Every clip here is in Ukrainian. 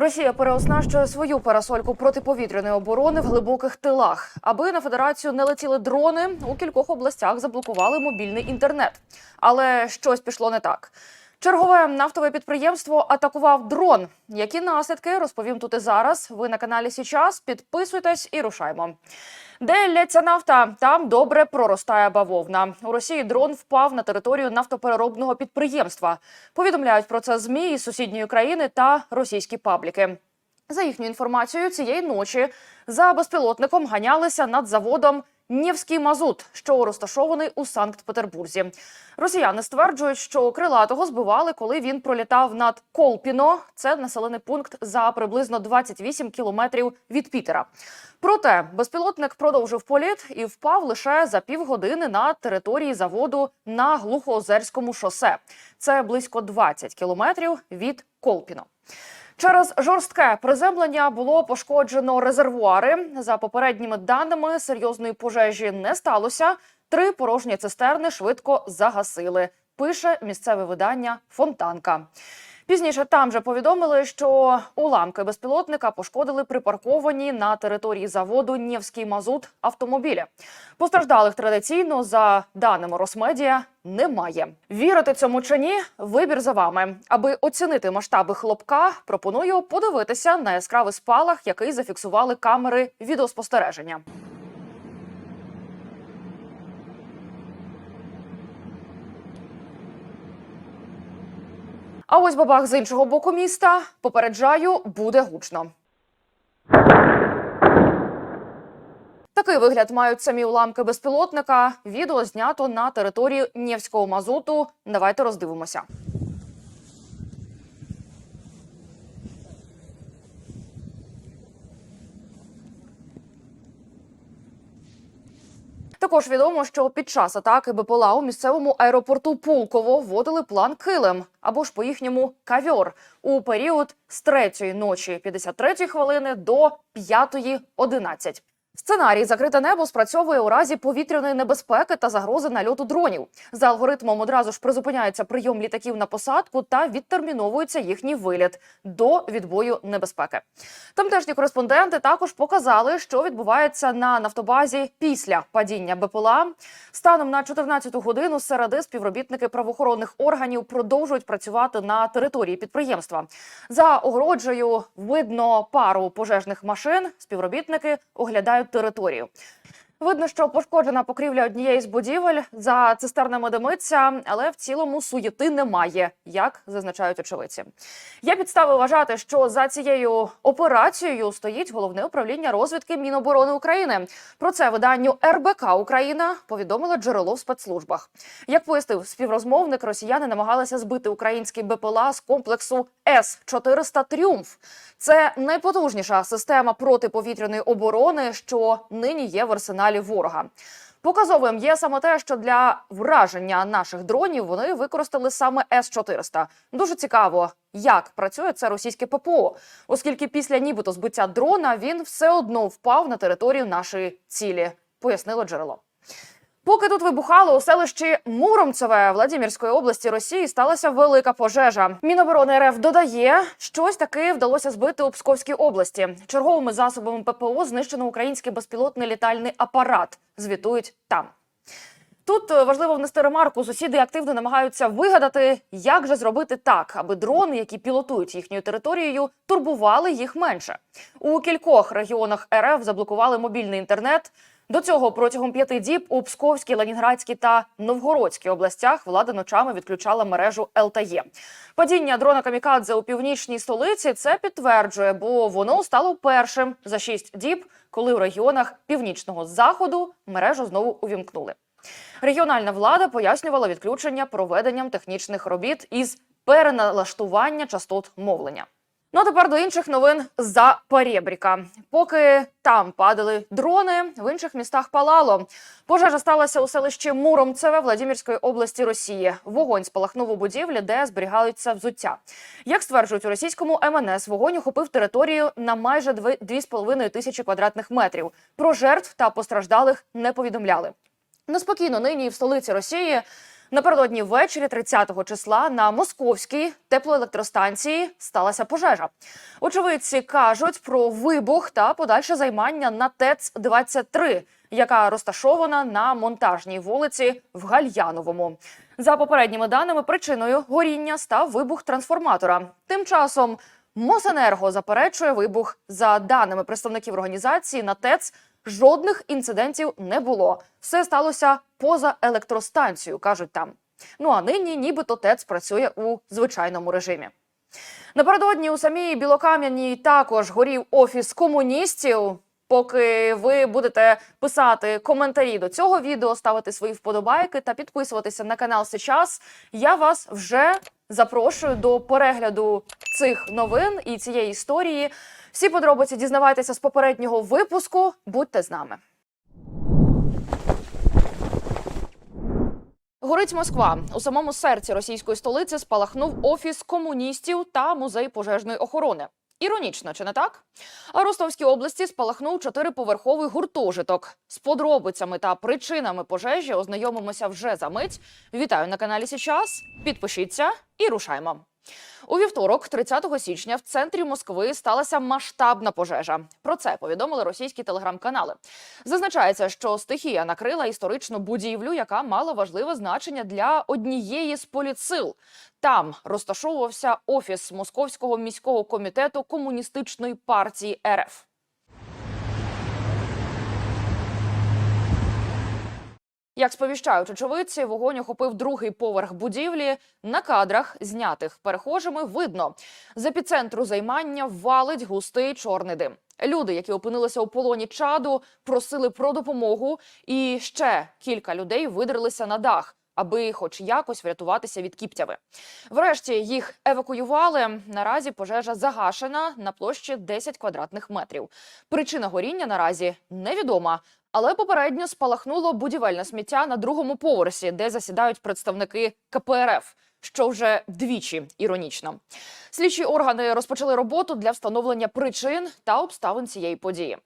Росія переоснащує свою парасольку протиповітряної оборони в глибоких тилах. Аби на федерацію не летіли дрони, у кількох областях заблокували мобільний інтернет. Але щось пішло не так. Чергове нафтове підприємство атакував дрон. Які наслідки розповім тут і зараз. Ви на каналі Січас. Підписуйтесь і рушаймо. Де лється нафта, там добре проростає бавовна. У Росії дрон впав на територію нафтопереробного підприємства. Повідомляють про це змі із сусідньої країни та російські пабліки. За їхньою інформацією, цієї ночі за безпілотником ганялися над заводом Нєвський мазут, що розташований у Санкт-Петербурзі. Росіяни стверджують, що крилатого збивали, коли він пролітав над Колпіно. Це населений пункт за приблизно 28 кілометрів від Пітера. Проте безпілотник продовжив політ і впав лише за півгодини на території заводу на Глухоозерському шосе. Це близько 20 кілометрів від Колпіно. Через жорстке приземлення було пошкоджено резервуари. За попередніми даними серйозної пожежі не сталося. Три порожні цистерни швидко загасили. Пише місцеве видання Фонтанка. Пізніше там же повідомили, що уламки безпілотника пошкодили припарковані на території заводу Нєвський мазут автомобілі. Постраждалих традиційно, за даними Росмедіа, немає. Вірити цьому чи ні? Вибір за вами. Аби оцінити масштаби хлопка, пропоную подивитися на яскравий спалах, який зафіксували камери відеоспостереження. А ось бабах з іншого боку міста. Попереджаю, буде гучно. Такий вигляд мають самі уламки безпілотника. Відео знято на території Нєвського мазуту. Давайте роздивимося. Також відомо, що під час атаки БПЛА у місцевому аеропорту Пулково вводили план Килим або ж по їхньому кавьор у період з 3 ночі 53 хвилини до 5.11. Сценарій закрите небо спрацьовує у разі повітряної небезпеки та загрози нальоту дронів. За алгоритмом одразу ж призупиняється прийом літаків на посадку та відтерміновується їхній виліт до відбою небезпеки. Тамтешні кореспонденти також показали, що відбувається на нафтобазі після падіння БПЛА. Станом на 14 годину середи співробітники правоохоронних органів продовжують працювати на території підприємства. За огороджею видно пару пожежних машин. Співробітники оглядають територію. Видно, що пошкоджена покрівля однієї з будівель за цистернами димиться, але в цілому суєти немає, як зазначають очевидці. Є підстави вважати, що за цією операцією стоїть головне управління розвідки Міноборони України. Про це виданню РБК Україна повідомило джерело в спецслужбах. Як пояснив співрозмовник, росіяни намагалися збити український БПЛА з комплексу С 400 Тріумф. Це найпотужніша система протиповітряної оборони, що нині є в арсеналі ворога. Показовим є саме те, що для враження наших дронів вони використали саме С-400. Дуже цікаво, як працює це російське ППО, оскільки після нібито збиття дрона він все одно впав на територію нашої цілі, пояснило джерело. Поки тут вибухало у селищі Муромцеве Владимирської області Росії сталася велика пожежа. Міноборони РФ додає, щось таки вдалося збити у Псковській області. Черговими засобами ППО знищено український безпілотний літальний апарат. Звітують там. Тут е, важливо внести ремарку. Сусіди активно намагаються вигадати, як же зробити так, аби дрони, які пілотують їхньою територією, турбували їх менше. У кількох регіонах РФ заблокували мобільний інтернет. До цього протягом п'яти діб у Псковській, Ленінградській та Новгородській областях влада ночами відключала мережу ЛТЕ. Падіння дрона Камікадзе у північній столиці це підтверджує, бо воно стало першим за шість діб, коли у регіонах північного заходу мережу знову увімкнули. Регіональна влада пояснювала відключення проведенням технічних робіт із переналаштування частот мовлення. Ну а тепер до інших новин за Перебріка. Поки там падали дрони, в інших містах палало. Пожежа сталася у селищі Муромцеве Владимирської області Росії. Вогонь спалахнув у будівлі, де зберігаються взуття. Як стверджують у російському МНС, вогонь охопив територію на майже 2,5 тисячі квадратних метрів. Про жертв та постраждалих не повідомляли. Неспокійно нині в столиці Росії. Напередодні ввечері 30-го числа на московській теплоелектростанції сталася пожежа. Очевидці кажуть про вибух та подальше займання на ТЕЦ 23 яка розташована на монтажній вулиці в Гальяновому. За попередніми даними, причиною горіння став вибух трансформатора. Тим часом Мосенерго заперечує вибух. За даними представників організації на ТЕЦ, жодних інцидентів не було. Все сталося поза електростанцією, кажуть там. Ну а нині, нібито ТЕЦ працює у звичайному режимі. Напередодні у самій Білокам'яній також горів офіс комуністів. Поки ви будете писати коментарі до цього відео, ставити свої вподобайки та підписуватися на канал Сейчас, я вас вже запрошую до перегляду цих новин і цієї історії. Всі подробиці дізнавайтеся з попереднього випуску. Будьте з нами. Горить Москва у самому серці російської столиці спалахнув офіс комуністів та музей пожежної охорони. Іронічно, чи не так? А Ростовській області спалахнув чотириповерховий гуртожиток. З подробицями та причинами пожежі ознайомимося вже за мить. Вітаю на каналі Січас. Підпишіться і рушаймо. У вівторок, 30 січня, в центрі Москви сталася масштабна пожежа. Про це повідомили російські телеграм-канали. Зазначається, що стихія накрила історичну будівлю, яка мала важливе значення для однієї з політсил. Там розташовувався офіс Московського міського комітету комуністичної партії РФ. Як сповіщають очевидці, вогонь охопив другий поверх будівлі. На кадрах, знятих перехожими, видно з епіцентру займання валить густий чорний дим. Люди, які опинилися у полоні чаду, просили про допомогу, і ще кілька людей видрилися на дах. Аби хоч якось врятуватися від кіптяви. Врешті їх евакуювали. Наразі пожежа загашена на площі 10 квадратних метрів. Причина горіння наразі невідома, але попередньо спалахнуло будівельне сміття на другому поверсі, де засідають представники КПРФ. Що вже двічі іронічно. Слідчі органи розпочали роботу для встановлення причин та обставин цієї події.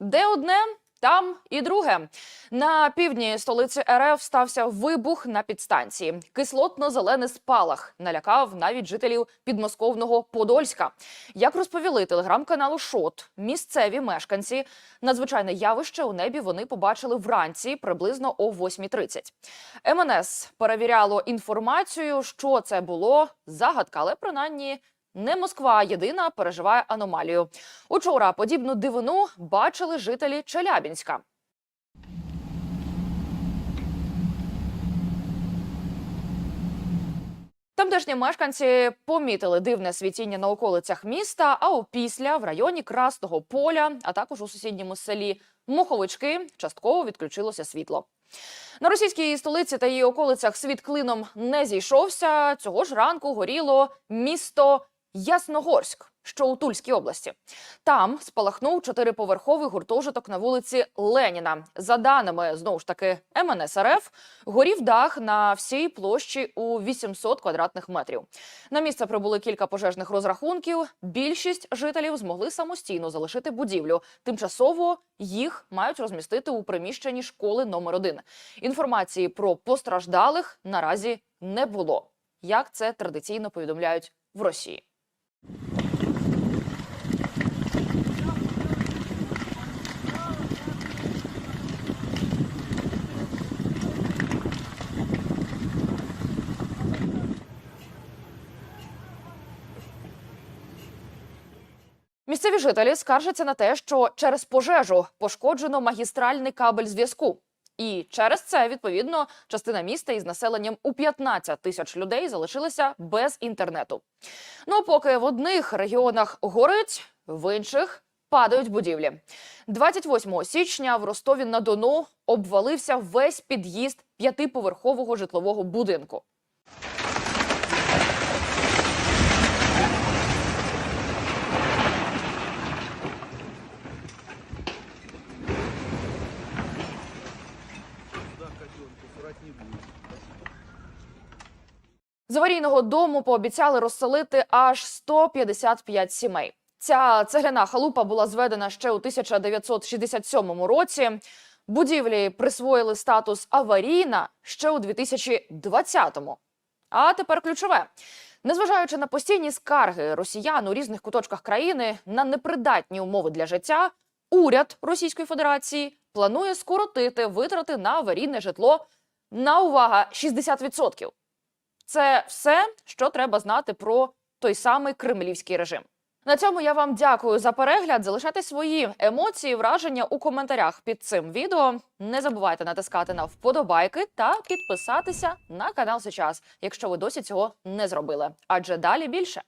Де одне, там і друге. На півдні столиці РФ стався вибух на підстанції. Кислотно-зелений спалах налякав навіть жителів підмосковного Подольська. Як розповіли телеграм-каналу Шот, місцеві мешканці надзвичайне явище у небі вони побачили вранці приблизно о 8.30. МНС перевіряло інформацію, що це було загадка, але принаймні. Не Москва єдина переживає аномалію. Учора подібну дивину бачили жителі Челябінська. Тамтешні мешканці помітили дивне світіння на околицях міста, а опісля в районі Красного поля, а також у сусідньому селі Муховички частково відключилося світло. На російській столиці та її околицях світ клином не зійшовся. Цього ж ранку горіло місто Ясногорськ, що у Тульській області. Там спалахнув чотириповерховий гуртожиток на вулиці Леніна. За даними знову ж таки МНС РФ, горів дах на всій площі у 800 квадратних метрів. На місце прибули кілька пожежних розрахунків. Більшість жителів змогли самостійно залишити будівлю. Тимчасово їх мають розмістити у приміщенні школи номер 1 Інформації про постраждалих наразі не було. Як це традиційно повідомляють в Росії. Місцеві жителі скаржаться на те, що через пожежу пошкоджено магістральний кабель зв'язку. І через це відповідно частина міста із населенням у 15 тисяч людей залишилася без інтернету. Ну поки в одних регіонах горить, в інших падають будівлі. 28 січня в Ростові на Дону обвалився весь під'їзд п'ятиповерхового житлового будинку. З аварійного дому пообіцяли розселити аж 155 сімей. Ця цегляна халупа була зведена ще у 1967 році. Будівлі присвоїли статус аварійна ще у 2020-му. А тепер ключове. Незважаючи на постійні скарги росіян у різних куточках країни на непридатні умови для життя, уряд Російської Федерації планує скоротити витрати на аварійне житло на увага 60%. Це все, що треба знати про той самий кремлівський режим. На цьому я вам дякую за перегляд. Залишайте свої емоції, враження у коментарях під цим відео. Не забувайте натискати на вподобайки та підписатися на канал сейчас, якщо ви досі цього не зробили. Адже далі більше.